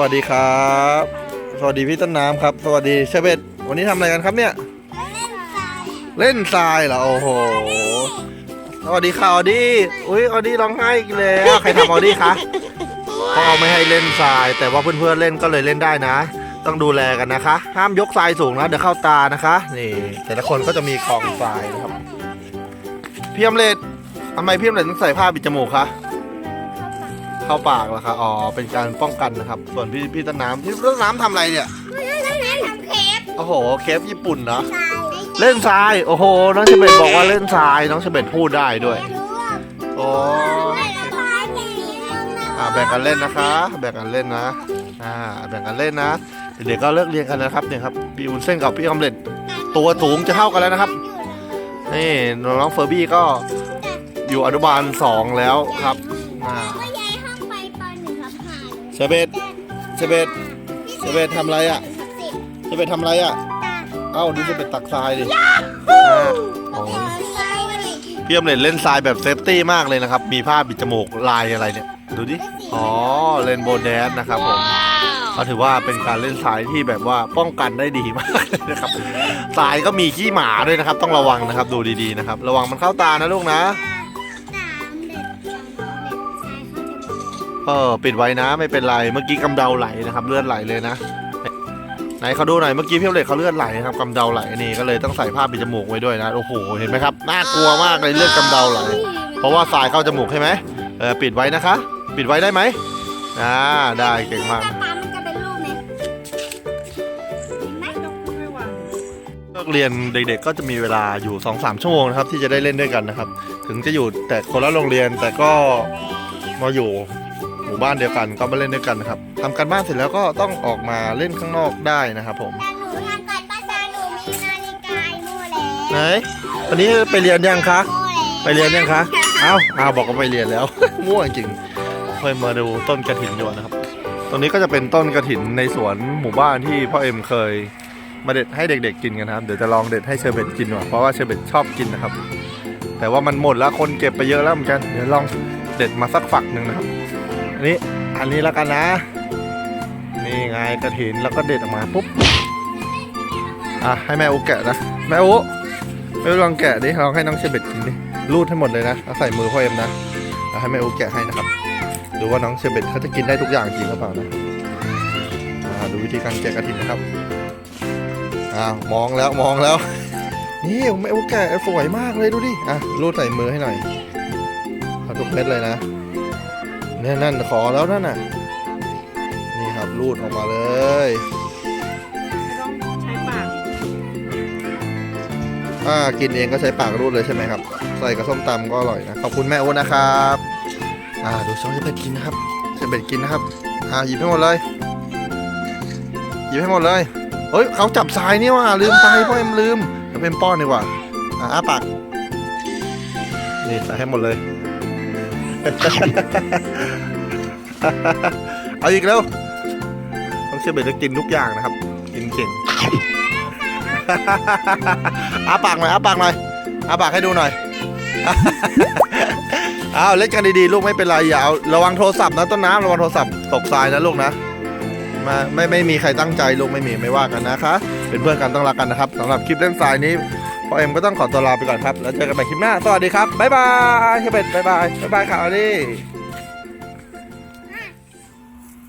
วัสดีครับ สวัสดีพี่ต้นน้ำครับ สวัสดีเชเบตวันนี้ทำอะไรกันครับเนี่ย เล่นทรายเหรอโอ้โห สวัสดีค่ะออดี้ อุ้ยออดี้ร้องไห้อีกแล้วใครทำออดี้คะพ่อไม่ให้เล่นทราย แต่ว่าเพื่อนๆเล่นก็เลยเล่นได้นะ ต้องดูแลกันนะคะ ห้ามยกทรายสูงนะเดี๋ยวเข้าตานะคะ นี่ แต่ละคนก็จะมีกองทรายนะครับพี่อมเลดทำไมพี่อมเลดต้องใส่ผ้าปิดจมูกคะ เข้าปากเหรอคะอ๋อเป็นการป้องกันนะครับ ส่วนพี่พี่ต้นน้ำพี่ต้นน้ำทำอะไรเนี่ยโอ้โหเคฟญี่ปุ่นเนาะเล่นทรายโอ้โหน้องเชเบตบอกว่าเล่นทรายน้องเชเบตพูดได้ด้วยโอ้อ่าแบ่งกันเล่นนะคะ แบ่งกันเล่นนะอ่าแบ่งกันเล่นนะเด็กๆก็เลิกเรียนกันนะครับเนี่ยครับพี่อุนเส้นกับพี่ออมเล็ตตัวสูงจะเท่ากันแล้วนะครับนี่น้องเฟอร์บี้ก็อยู่อนุบาลสองแล้วครับอ่า เชเบตเชเบตเชเบตทำอะไรอะเชเบตทำอะไรอะ เอ้าดูเชเบตตักทรายดิอ่าโอ้ยพี่อมเล็ตเล่นทรายแบบเซฟตี้มากเลยนะครับ มีผ้าปิดจมูกลายอะไรเนี่ย ดูดิ อ๋อเล่นโบแดนนะครับผมเขาถือว่าเป็นการเล่นทรายที่แบบว่าป้องกันได้ดีมากเลยนะครับทรายก็มีขี้หมาด้วยนะครับ ต้องระวังนะครับ ดูดีๆนะครับ ระวังมันเข้าตานะลูกนะ เออปิดไว้นะไม่เป็นไรเมื่อกี้กำเดาไหลนะครับ เลือดไหลเลยนะไหนเขาดูหน่อยเมื่อกี้พี่อมเล็ตเขาเลือดไหลนะครับกำเดาไหลนี่ก็เลยต้องใส่ผ้าปิดจมูกไว้ด้วยนะโอ้โหเห็นไหมครับน่ากลัวมากเลยเลือดกำเดาไหล เพราะว่าทรายเข้าจมูกใช่ไหมเออปิดไว้นะคะ ปิดไว้ได้ไหมอ่าได้เก่งมากตามันจะเป็นรูปไหมเห็นไหมเลิกเรียนเด็กๆ ก็จะมีเวลาอยู่2อสชั่วโมงนะครับที่จะได้เล่นด้วยกันนะครับ ถึงจะอยู่แต่คนละโรงเรียนแต่ก็มาอยู่ห มู่บ้านเดียวกันก็มาเล่นด้วยกันนะครับทำการบ้านเสร็จแล้วก็ต้องออกมาเล่นข้างนอกได้นะครับผมแต่หนูทำก่อนป้าซาหนูมีนาฬิกาโม่แล้วไหนวันนี้ไปเรียนยังคะโม่แล้วไปเรียนยังคะเอ้าอ้าวบอกว่าไปเรียนแล้ว ง่วงจริงเคยมาดูต้นกระถินอยู่นะครับ ตรงนี้ก็จะเป็นต้นกระถินในสวนหมู่บ้านที่พ่อเอ็มเคยมาเด็ดให้เด็ก ๆ กินกันนะครับ เดี๋ยวจะลองเด็ดให้เชอร์เบตกินหน่อยเพราะว่าเชอร์เบตชอบกินนะครับ แต่ว่ามันหมดแล้วคนเก็บไปเยอะแล้วเหมือนกัน เดี๋ยวลองเด็ดมาสักฝักหนึ่งนะครับ อันนี้อันนี้แล้วกันนะ นี่ไงกระถินแล้วก็เด็ดออกมาปุ๊บอะให้แม่อุแกะนะแม่อุแม่ลองแกะดิลองให้น้องเชเบตกินดิรูดให้หมดเลยนะแล้วใส่มือพ่อเอ็มนะแล้วให้แม่อุแกะให้นะครับดูว่าน้องเชเบตเขาจะกินได้ทุกอย่างจริงหรือเปล่านะอ่าดูวิธีการแกะกระถินนะครับอ้าวมองแล้วมองแล้วนี่แม่อุแกะสวยมากเลยดูดิอะรูดใส่มือให้หน่อยเอาทุกเม็ดเลยนะ เนี่ยนั่นขอแล้วนั่นน่ะ นี่ครับรูดออกมาเลย ต้องใช้ปากถ้ากินเองก็ใช้ปากรูดเลยใช่ไหมครับ ใส่กับส้มตำก็อร่อยนะ ขอบคุณแม่อ้วนนะครับ อ่าดูช้อนจะเป็ดกินนะครับจะเป็ดกินนะครับ อ่าหยิบให้หมดเลย หยิบให้หมดเลย เฮ้ยเขาจับทรายนี่ว่ะลืมไปพ่อเอ็มลืมเอาเป็นป้อนดีกว่า อ่าอ้าปาก นี่ใส่ให้หมดเลย เอาอีกแล้วต้องเชื่อเบ็ดจะกินทุกอย่างนะครับ กินเก่งอาปากหน่อยอาปากหน่อยอาปากให้ดูหน่อยเอาเล่นกันดีๆลูกไม่เป็นไรอย่าเอาระวังโทรศัพท์นะต้นน้ำระวังโทรศัพท์ตกทรายนะลูกนะมาไม่ไม่มีใครตั้งใจลูกไม่มีไม่ว่ากันนะคะ เป็นเพื่อนกันต้องรักกันนะครับสำหรับคลิปเล่นทรายนี้ พ่อเอ็มก็ต้องขอตัวลาไปก่อนครับ แล้วเจอกันใหม่คลิปหน้า สวัสดีครับ บ๊ายบายเฮเบตบ๊ายบาย บ๊ายบายค่ะออดี้